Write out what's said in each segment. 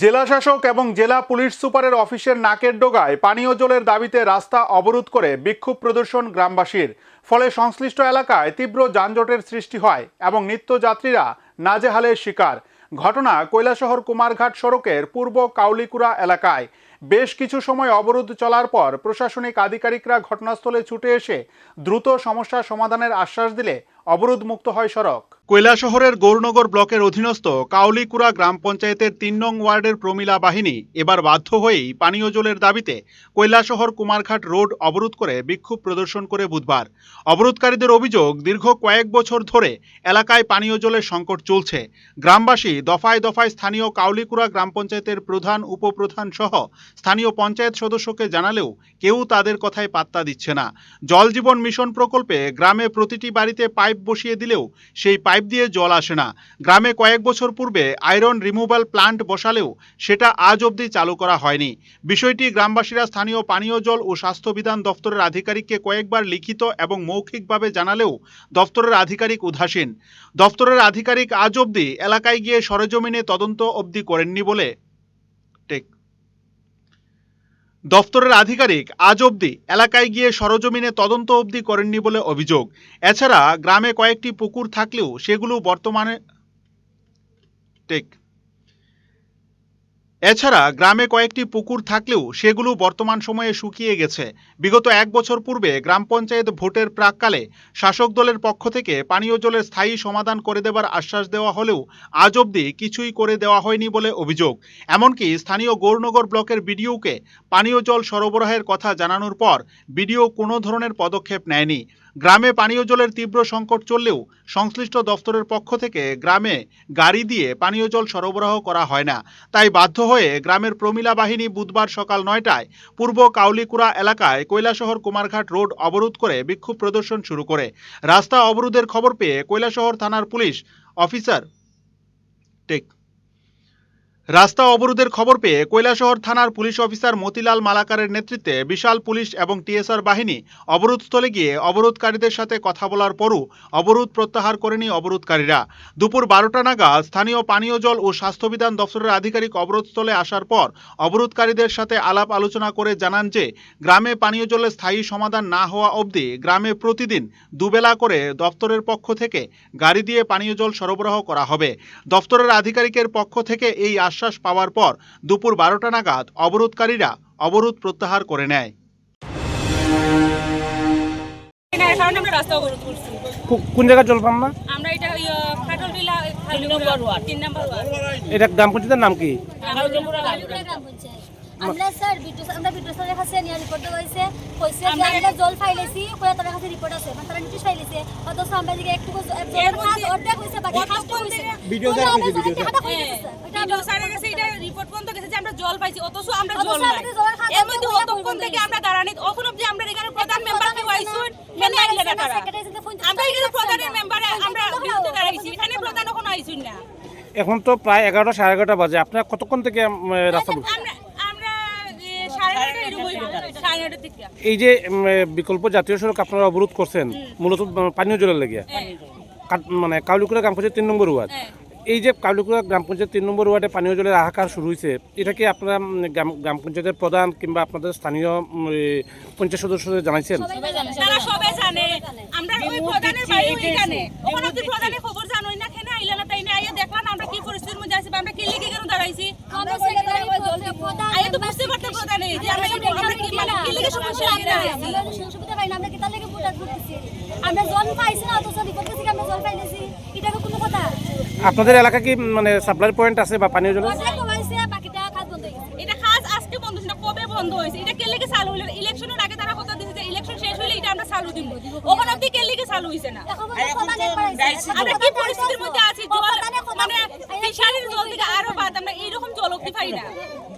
জেলা শাসক এবং জেলা পুলিশ সুপারের অফিসের নাকের ডোগায় পানীয় জলের দাবিতে রাস্তা অবরোধ করে বিক্ষোভ প্রদর্শন গ্রামবাসীর। ফলে সংশ্লিষ্ট এলাকায় তীব্র যানজটের সৃষ্টি হয় এবং নিত্যযাত্রীরা নাজেহালের শিকার। ঘটনা কৈলাসহর কুমারঘাট সড়কের পূর্ব কাউলিকুড়া এলাকায়। বেশ কিছু সময় অবরোধ চলার পর প্রশাসনিক আধিকারিকরা ঘটনাস্থলে ছুটে এসে দ্রুত সমস্যা সমাধানের আশ্বাস দিলে অবরোধ মুক্ত হয় সড়ক। কৈলাসহরের গৌরনগর ব্লকের অধীনস্থ কাউলিকুড়া গ্রাম পঞ্চায়েতের তিন নং ওয়ার্ডের প্রমিলা বাহিনী এবার বাধ্য হয়েই পানীয় জলের দাবিতে কৈলাসহর কুমারঘাট রোড অবরোধ করে বিক্ষোভ প্রদর্শন করে বুধবার। অবরোধকারীদের অভিযোগ, দীর্ঘ কয়েক বছর ধরে এলাকায় পানীয় জলের সংকট চলছে। গ্রামবাসী দফায় দফায় স্থানীয় কাউলিকুড়া গ্রাম পঞ্চায়েতের প্রধান, উপপ্রধান সহ স্থানীয় পঞ্চায়েত সদস্যকে জানালেও কেউ তাদের কথায় পাত্তা দিচ্ছে না। জল জীবন মিশন প্রকল্পে গ্রামে প্রতিটি বাড়িতে পাইপ বসিয়ে দিলেও সেই পাইপ দিয়ে জল আসে না। গ্রামে কয়েক বছর পূর্বে আয়রন রিমুভাল প্লান্ট বসালেও সেটা আজ অবধি চালু করা হয়নি। বিষয়টি গ্রামবাসীরা স্থানীয় পানীয় জল ও স্বাস্থ্য বিধান দপ্তরের আধিকারিককে কয়েকবার লিখিত এবং মৌখিকভাবে জানালেও দপ্তরের আধিকারিক উদাসীন। দপ্তরের আধিকারিক আজ অবধি এলাকায় গিয়ে সরেজমিনে তদন্ত অবধি করেননি বলে টেক দপ্তরের আধিকারিক আজ অবধি এলাকায় গিয়ে সরজমিনে তদন্ত অবধি করেননি বলে অভিযোগ। এছাড়া গ্রামে কয়েকটি পুকুর থাকলেও সেগুলো বর্তমানে টেক এছাড়া গ্রামে কয়েকটি পুকুর থাকলেও সেগুলো বর্তমান সময়ে শুকিয়ে গেছে। বিগত এক বছর পূর্বে গ্রাম পঞ্চায়েত ভোটের প্রাককালে শাসক দলের পক্ষ থেকে পানীয় জলের স্থায়ী সমাধান করে দেবার আশ্বাস দেওয়া হলেও আজ অবধি কিছুই করে দেওয়া হয়নি বলে অভিযোগ। এমনকি স্থানীয় গৌরনগর ব্লকের বিডিওকে পানীয় জল সরবরাহের কথা জানানোর পর বিডিও কোনো ধরনের পদক্ষেপ নেয়নি। গ্রামে পানীয় জলের তীব্র সংকট চললেও সংশ্লিষ্ট দফতরের পক্ষ থেকে গ্রামে গাড়ি দিয়ে পানীয় জল সরবরাহ করা হয় না। তাই বাধ্য হয়ে গ্রামের প্রমিলা বাহিনী বুধবার সকাল নয়টায় পূর্ব কাউলিকুড়া এলাকায় কৈলাসহর কুমারঘাট রোড অবরোধ করে বিক্ষোভ প্রদর্শন শুরু করে। রাস্তা অবরোধের খবর পেয়ে কৈলাসহর থানার পুলিশ অফিসার টেক রাস্তা অবরোধের খবর পেয়ে কৈলাসহর থানার পুলিশ অফিসার মতিলাল মালাকারের নেতৃত্বে বিশাল পুলিশ এবং টিএসআর বাহিনী অবরোধস্থলে গিয়ে অবরোধকারীদের সাথে কথা বলার পরও অবরোধ প্রত্যাহার করেনি অবরোধকারীরা। দুপুর বারোটা নাগাদ স্থানীয় পানীয় জল ও স্বাস্থ্যবিধান দপ্তরের আধিকারিক অবরোধস্থলে আসার পর অবরোধকারীদের সাথে আলাপ আলোচনা করে জানান যে, গ্রামে পানীয় জলের স্থায়ী সমাধান না হওয়া অবধি গ্রামে প্রতিদিন দুবেলা করে দপ্তরের পক্ষ থেকে গাড়ি দিয়ে পানীয় জল সরবরাহ করা হবে। দপ্তরের আধিকারিকের পক্ষ থেকে এই আশ্বাস পাওয়ার পর দুপুর বারোটা নাগাদ অবরোধকারীরা অবরোধ প্রত্যাহার করে নেয়। কোন জায়গায় জল পান না? আমরা এটা তিন নম্বর ওয়ার্ড। এটা গ্রাম পঞ্চায়েতের নাম কি? আমরা স্যার বিটু আমরা বিটু স্যারের কাছে নিয়ে রিপোর্ট দেওয়া কইছে যে আমরা জল ফাইলেছি কয়া তার কাছে রিপোর্ট আছে। মানে তারা নোটিশ ফাইলেছে। অথচ আমরা দিকে একটু জলের কাজ অর্ধেক হয়েছে বাকি কাজ কম video sir video sir. Video স্যারের কাছে এটা রিপোর্ট পর্যন্ত গেছে যে আমরা জল পাইছি অথচ আমরা জল নাই। আমাদের জলের খাত এর মধ্যে অতক্ষণ থেকে আমরা দাঁড়ানি এখন অব্দি আমরা এখানে প্রধান মেম্বার আমরা এখানে প্রধানের মেম্বারে আমরা বিরুদ্ধে দাঁড়াইছি এখানে প্রধান এখন আইসুন না। এখন তো প্রায় এগারোটা সাড়ে এগারোটা বাজে আপনার কতক্ষণ থেকে রাস্তা বন্ধ? আমরা আমরা এ, সাড়ে নয়টা এরকম হইব সাড়ে নয়টার থেকে এই যে বিকল্প জাতীয় সড়ক আপনারা অবরোধ করছেন মূলত পানীয় জলের লেগে। কাট- মানে কাউলিকুড়া গ্রাম পঞ্চায়েত তিন নম্বর ওয়ার্ড। হ্যাঁ। এই যে কাউলিকুড়া গ্রাম পঞ্চায়েত তিন নম্বর ওয়ার্ডে পানীয় জলের হাহাকার শুরু হয়েছে এটা কি আপনারা গ্রাম গ্রাম পঞ্চায়েতের প্রধান কিংবা আপনাদের স্থানীয় পঞ্চায়েত সদস্যদের জানাইছেন? তারা সবাই জানে। আমরা ওই প্রধানের বাড়ি ওইখানে। ওখানে আপনি প্রধানের খবর জানোই না কেন আইলা না তাই না আইয়া দেখলাম আমরা কি পরিস্থিতির মধ্যে আছি বা আমরা কি লিখে কেন দাঁড়াইছি। আইয়া তো বুঝতে পারতে প্রধানে যে আমরা আমরা কি আমরা জল পাইছি না অথচ আমরা জল এটা তো কোনো কথা? আপনাদের এলাকা কি মানে সাপ্লাই পয়েন্ট আছে বা পানীয় এটা কাজ আজকে বন্ধ না কবে বন্ধ হয়েছে? এটা কে চালু হইল? ইলেকশনের আগে তারা কথা দিয়েছে যে ইলেকশন শেষ হইলে এটা আমরা চালু দিব। ওখানে অব্দি কে চালু হয়েছে না? আমরা কি পরিস্থিতির মধ্যে আছি? জল মানে ফিশারির জল থেকে আরও বাদ আমরা এইরকম জল অব্দি পাই না।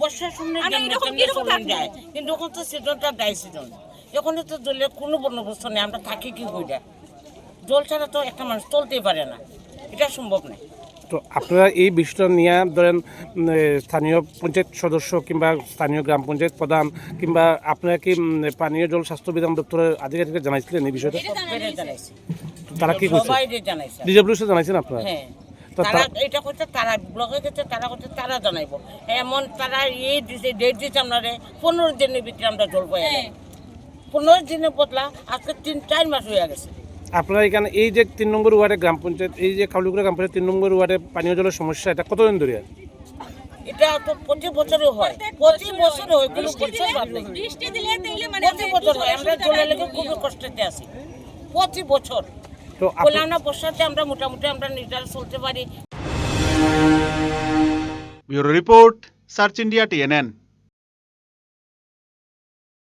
বর্ষার সময় আমরা এরকম কীরকম যায়। কিন্তু ওখানে তো সিজনটা ডাই সিজন এখানে তো জলের কোনো বন্দোবস্ত নেই আমরা থাকি কি কইরা? জল ছাড়া তো একটা মানুষ চলতেই পারে না। এটা সম্ভব নয়। তো আপনারা এই বিষয়টা নিয়ে ধরেন স্থানীয় পঞ্চায়েত সদস্য কিংবা স্থানীয় গ্রাম পঞ্চায়েত প্রধান কিংবা আপনারা কি পানীয় জল স্বাস্থ্য বিধান দপ্তরের আধিকারিককে জানাইছিলেন এই বিষয়টা? জানাইছে। তারা কি করছে জানাইছেন আপনারা? হ্যাঁ। তারা এটা করছে তারা ব্লকে গেছে তারা করছে তারা জানাইব। এমন তারা এই দিছে ডেট দিচ্ছে আমরা পনেরো দিনের ভিতরে আমরা জল পাই হ্যাঁ। পনেরো দিনের বদলা আজকে তিন চার মাস হয়ে গেছে। আপনার এখানে এই যে তিন নম্বর ওয়ার্ডে গ্রাম পঞ্চায়েত এই যে খাউলিগুড়া গ্রাম পঞ্চায়েত তিন নম্বর ওয়ার্ডে পানীয় জলের সমস্যা এটা কতদিন ধরে? এটা তো প্রতি বছরে হয়। প্রতি বছরে হয় কোনো বছর বাদ নেই দিলে দিলে মানে প্রতি বছর হয় আমরা জলের লেগে খুবই কষ্টতে আছি। প্রতি বছর। তো আমরা বর্ষাতে আমরা মোটামুটি আমরা নিজেরা চলতে পারি। Bureau report search India TNN.